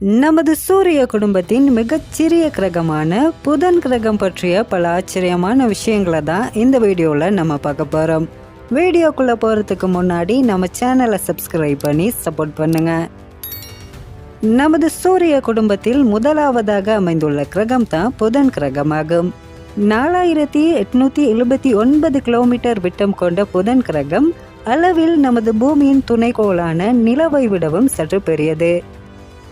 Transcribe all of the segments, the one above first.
நமது சூரிய குடும்பத்தின் மிகச்சிறிய கிரகமான புதன் கிரகம் பற்றிய பல ஆச்சரியமான விஷயங்களை தான் இந்த வீடியோவில் நம்ம பார்க்க போகிறோம் வீடியோக்குள்ளே போகிறதுக்கு முன்னாடி நம்ம சேனலை சப்ஸ்கிரைப் பண்ணி சப்போர்ட் பண்ணுங்க. நமது சூரிய குடும்பத்தில் முதலாவதாக அமைந்துள்ள கிரகம் தான் புதன் கிரகமாகும். நாலாயிரத்தி எட்நூத்தி எழுபத்தி ஒன்பது கிலோமீட்டர் விட்டம் கொண்ட புதன் கிரகம் அளவில் நமது பூமியின் துணைக்கோளான நிலவை விடவும் சற்று பெரியது.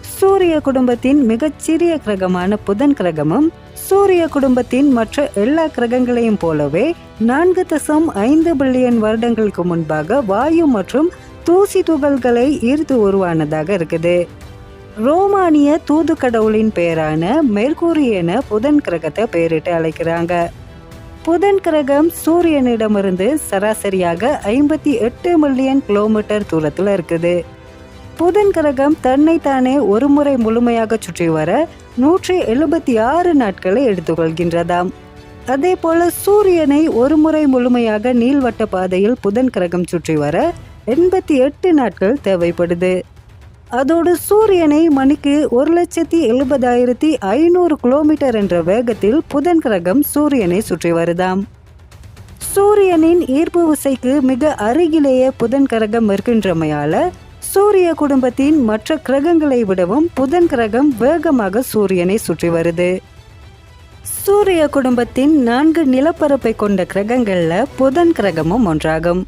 சூரிய குடும்பத்தின் மிகச்சிறிய கிரகமான புதன் கிரகமும் சூரிய குடும்பத்தின் மற்ற எல்லா கிரகங்களையும் போலவே நான்கு தசம் ஐந்து பில்லியன் வருடங்களுக்கு முன்பாக வாயு மற்றும் தூசி துகள்களை ஈர்த்து உருவானதாக இருக்குது. ரோமானிய தூது கடவுளின் பெயரான மெர்குரி என புதன் கிரகத்தை பெயரிட்டு அழைக்கிறாங்க. புதன் கிரகம் சூரியனிடமிருந்து சராசரியாக ஐம்பத்தி எட்டு மில்லியன் கிலோமீட்டர் தூரத்தில் இருக்குது. புதன் கிரகம் தன்னைத்தானே ஒருமுறை முழுமையாக சுற்றி வர நூற்றி எழுபத்தி ஆறு நாட்களை எடுத்துக்கொள்கின்றதாம். அதே போல சூரியனை ஒருமுறை முழுமையாக நீள்வட்ட பாதையில் புதன் கிரகம் சுற்றி வர எண்பத்தி எட்டு நாட்கள் தேவைப்படுது. அதோடு சூரியனை மணிக்கு ஒரு லட்சத்தி எழுபதாயிரத்தி ஐநூறு கிலோமீட்டர் என்ற வேகத்தில் புதன் கிரகம் சூரியனை சுற்றி வருதாம். சூரியனின் ஈர்ப்பு விசைக்கு மிக அருகிலேயே புதன் கிரகம் இருக்கின்றமையால சூரிய குடும்பத்தின் மற்ற கிரகங்களை விடவும் புதன் கிரகம் வேகமாக சூரியனை சுற்றி வருது. சூரிய குடும்பத்தின் நான்கு நிலப்பரப்பை கொண்ட கிரகங்கள்ல புதன் கிரகமும் ஒன்றாகும்.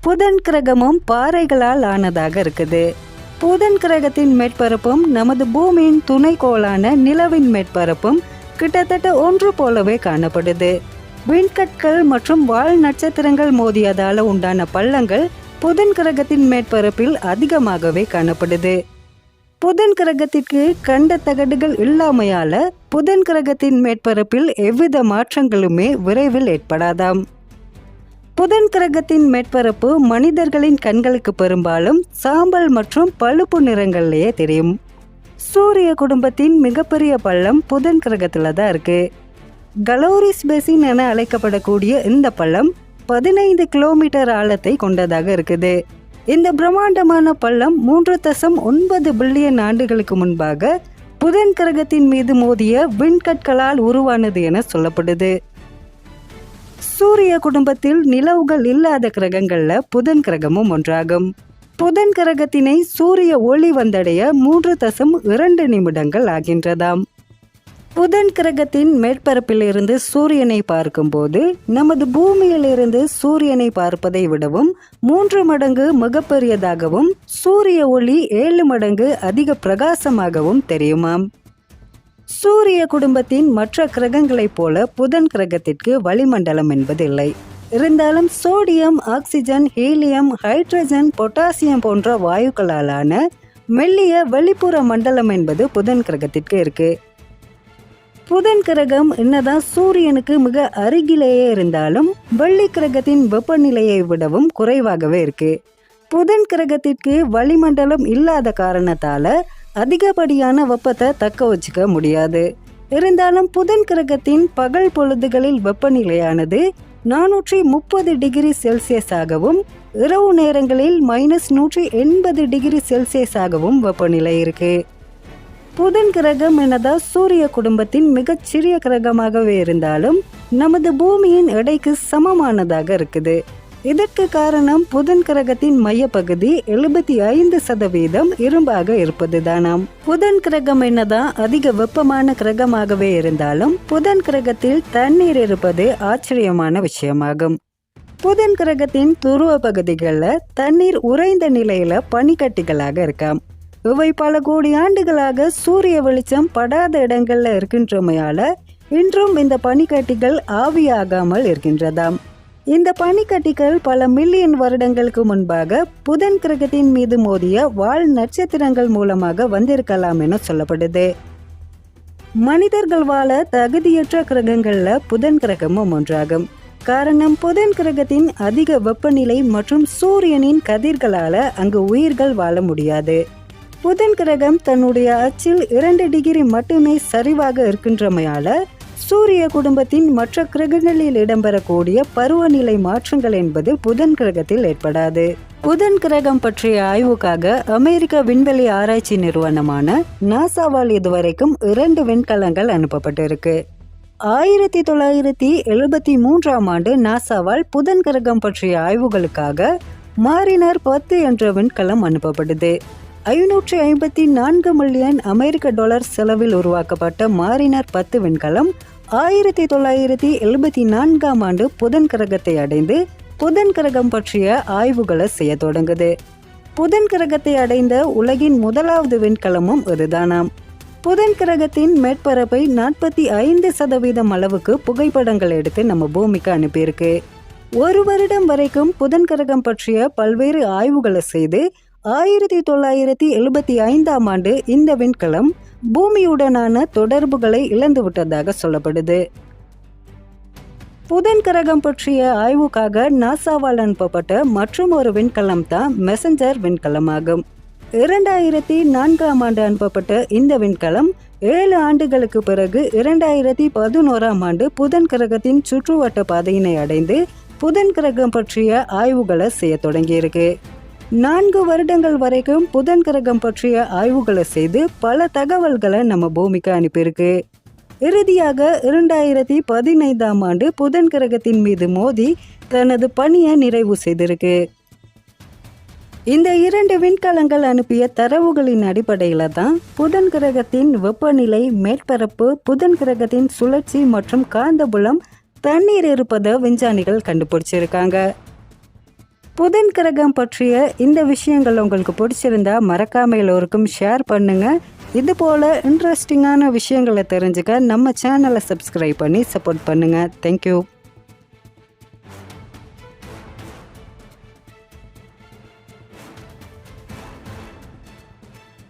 புதன் கிரகமும் பாறைகளால் ஆனதாக இருக்குது. புதன் கிரகத்தின் மேற்பரப்பும் நமது பூமியின் துணைக்கோளான நிலவின் மேற்பரப்பும் கிட்டத்தட்ட ஒன்று போலவே காணப்படுது. விண்கற்கள் மற்றும் வால் நட்சத்திரங்கள் மோதியதால உண்டான பள்ளங்கள் புதன் கிரகத்தின் மேற்பரப்பில் அதிகமாகவே காணப்படுது. புதன் கிரகத்திற்கு கண்ட தகடுகள் இல்லாமையால புதன் கிரகத்தின் மேற்பரப்பில் எவ்வித மாற்றங்களுமே விரைவில் ஏற்படாதாம். புதன் கிரகத்தின் மேற்பரப்பு மனிதர்களின் கண்களுக்கு பெரும்பாலும் சாம்பல் மற்றும் பழுப்பு நிறங்கள்லயே தெரியும். சூரிய குடும்பத்தின் மிகப்பெரிய பள்ளம் புதன் கிரகத்துல தான் இருக்கு. கலோரிஸ் பெசின் என அழைக்கப்படக்கூடிய இந்த பள்ளம் பதினைந்து கிலோமீட்டர் ஆழத்தை கொண்டதாக இருக்குது. இந்த பிரம்மாண்டமான பள்ளம் மூன்று தசம் ஒன்பது பில்லியன் ஆண்டுகளுக்கு முன்பாக புதன் கிரகத்தின் மீது மோதிய விண்கற்களால் உருவானது என சொல்லப்படுது. சூரிய குடும்பத்தில் நிலவுகள் இல்லாத கிரகங்கள்ல புதன் கிரகமும் ஒன்றாகும். புதன் கிரகத்தினை சூரிய ஒளி வந்தடைய மூன்று தசம் இரண்டு நிமிடங்கள் ஆகின்றதாம். புதன் கிரகத்தின் மேற்பரப்பிலிருந்து சூரியனை பார்க்கும்போது நமது பூமியிலிருந்து சூரியனை பார்ப்பதை விடவும் மூன்று மடங்கு மிகப்பெரியதாகவும் சூரிய ஒளி ஏழு மடங்கு அதிக பிரகாசமாகவும் தெரியுமாம். சூரிய குடும்பத்தின் மற்ற கிரகங்களைப் போல புதன் கிரகத்திற்கு வளிமண்டலம் என்பது இல்லை இருந்தாலும் sodium oxygen helium hydrogen potassium போன்ற வாயுக்களாலான மெல்லிய வெளிப்புற மண்டலம் என்பது புதன் கிரகத்திற்கு இருக்கு. புதன் கிரகம் என்னதான் சூரியனுக்கு மிக அருகிலேயே இருந்தாலும் வெள்ளி கிரகத்தின் வெப்பநிலையை விடவும் குறைவாகவே இருக்கு. புதன் கிரகத்திற்கு வளிமண்டலம் இல்லாத காரணத்தால அதிகப்படியான வெப்பத்தை தக்க வச்சுக்க முடியாது. இருந்தாலும் புதன் கிரகத்தின் பகல் பொழுதுகளில் வெப்பநிலையானது நானூற்றி முப்பது டிகிரி செல்சியஸாகவும் இரவு நேரங்களில் மைனஸ் நூற்றி எண்பது டிகிரி செல்சியஸாகவும் வெப்பநிலை இருக்குது புதன் கிரகம் என்னதான் சூரிய குடும்பத்தின் மிகச்சிறிய கிரகமாகவே இருந்தாலும் நமது பூமியின் எடைக்கு சமமானதாக இருக்குது. இதற்கு காரணம் புதன் கிரகத்தின் மையப்பகுதி எழுபத்தி ஐந்து சதவீதம் இரும்பாக இருப்பதுதானாம். புதன் கிரகம் என்னதான் அதிக வெப்பமான கிரகமாகவே இருந்தாலும் புதன் கிரகத்தில் தண்ணீர் இருப்பது ஆச்சரியமான விஷயமாகும். புதன் கிரகத்தின் துருவ பகுதிகளில் தண்ணீர் உறைந்த நிலையில பனிக்கட்டிகளாக இருக்காம். இவை பல கோடி ஆண்டுகளாக சூரிய வெளிச்சம் படாத இடங்கள்ல இருக்கின்றமையால இன்றும் இந்த பனிக்கட்டிகள் ஆவியாகாமல் இருக்கின்றதாம். இந்த பனிக்கட்டிகள் பல மில்லியன் வருடங்களுக்கு முன்பாக புதன் கிரகத்தின் மீது மோதிய வால் நட்சத்திரங்கள் மூலமாக வந்திருக்கலாம் என சொல்லப்படுது. மனிதர்கள் வாழ தகுதியற்ற கிரகங்கள்ல புதன் கிரகமும் ஒன்றாகும். காரணம் புதன் கிரகத்தின் அதிக வெப்பநிலை மற்றும் சூரியனின் கதிர்களால அங்கு உயிர்கள் வாழ முடியாது. புதன் கிரகம் தன்னுடைய அச்சில் இரண்டு டிகிரி மட்டுமே சரிவாக இருக்கின்றமையால சூரிய குடும்பத்தின் மற்ற கிரகங்களில் இடம்பெறக்கூடிய பருவநிலை மாற்றங்கள் என்பது புதன் கிரகத்தில் ஏற்படாது. புதன் கிரகம் பற்றிய ஆய்வுக்காக அமெரிக்க விண்வெளி ஆராய்ச்சி நிறுவனமான நாசாவால் இதுவரைக்கும் இரண்டு விண்கலங்கள் அனுப்பப்பட்டிருக்கு. ஆயிரத்தி தொள்ளாயிரத்தி எழுபத்தி மூன்றாம் ஆண்டு நாசாவால் புதன் கிரகம் பற்றிய ஆய்வுகளுக்காக மாரினர் பத்து என்ற விண்கலம் அனுப்பப்படுது. ஐநூற்றி ஐம்பத்தி நான்கு மில்லியன் அமெரிக்க டாலர் செலவில் உருவாக்கப்பட்ட மாரினர் பத்து விண்கலம் ஆயிரத்தி தொள்ளாயிரத்தி எழுபத்தி நான்காம் ஆண்டு புதன் கிரகத்தை அடைந்து புதன் கிரகம் பற்றிய ஆய்வுகளை செய்ய தொடங்குது. புதன் கிரகத்தை அடைந்த உலகின் முதலாவது விண்கலமும் இதுதானாம். புதன் கிரகத்தின் மேற்பரப்பை நாற்பத்தி ஐந்து சதவீதம் அளவுக்கு புகைப்படங்கள் எடுத்து நம்ம பூமிக்கு அனுப்பியிருக்கு. ஒரு வருடம் வரைக்கும் புதன் கிரகம் பற்றிய பல்வேறு ஆய்வுகளை செய்து ஆயிரத்தி தொள்ளாயிரத்தி எழுபத்தி ஐந்தாம் ஆண்டு இந்த விண்கலம் பூமியுடனான தொடர்புகளை இழந்துவிட்டதாக சொல்லப்படுது. புதன் கிரகம் பற்றிய ஆய்வுக்காக நாசாவால் அனுப்பப்பட்ட மற்றும் ஒரு விண்கலம் தான் மெசஞ்சர் விண்கலமாகும். இரண்டாயிரத்தி நான்காம் ஆண்டு அனுப்பப்பட்ட இந்த விண்கலம் ஏழு ஆண்டுகளுக்கு பிறகு இரண்டாயிரத்தி பதினோராம் ஆண்டு புதன் கிரகத்தின் சுற்றுவட்ட பாதையினை அடைந்து புதன் கிரகம் பற்றிய ஆய்வுகளை செய்ய தொடங்கியிருக்கு. நான்கு வருடங்கள் வரைக்கும் புதன் கிரகம் பற்றிய ஆய்வுகளை செய்து பல தகவல்களை நம்ம பூமிக்கு அனுப்பியிருக்கு. இறுதியாக இரண்டாயிரத்தி பதினைந்தாம் ஆண்டு புதன் கிரகத்தின் மீது மோதி தனது பணியை நிறைவு செய்திருக்கு. இந்த இரண்டு விண்கலங்கள் அனுப்பிய தரவுகளின் அடிப்படையில் தான் புதன் கிரகத்தின் வெப்பநிலை மேற்பரப்பு புதன் கிரகத்தின் சுழற்சி மற்றும் காந்தபுலம் தண்ணீர் இருப்பதை விஞ்ஞானிகள் கண்டுபிடிச்சிருக்காங்க. புதன் கிரகம் பற்றிய இந்த விஷயங்கள் உங்களுக்கு பிடிச்சிருந்தா மறக்காம எல்லோருக்கும் ஷேர் பண்ணுங்க. இது போல இன்ட்ரெஸ்டிங்கான விஷயங்களை தெரிஞ்சுக்க நம்ம சேனலை சப்ஸ்கிரைப் பண்ணி சப்போர்ட் பண்ணுங்க. தேங்க்யூ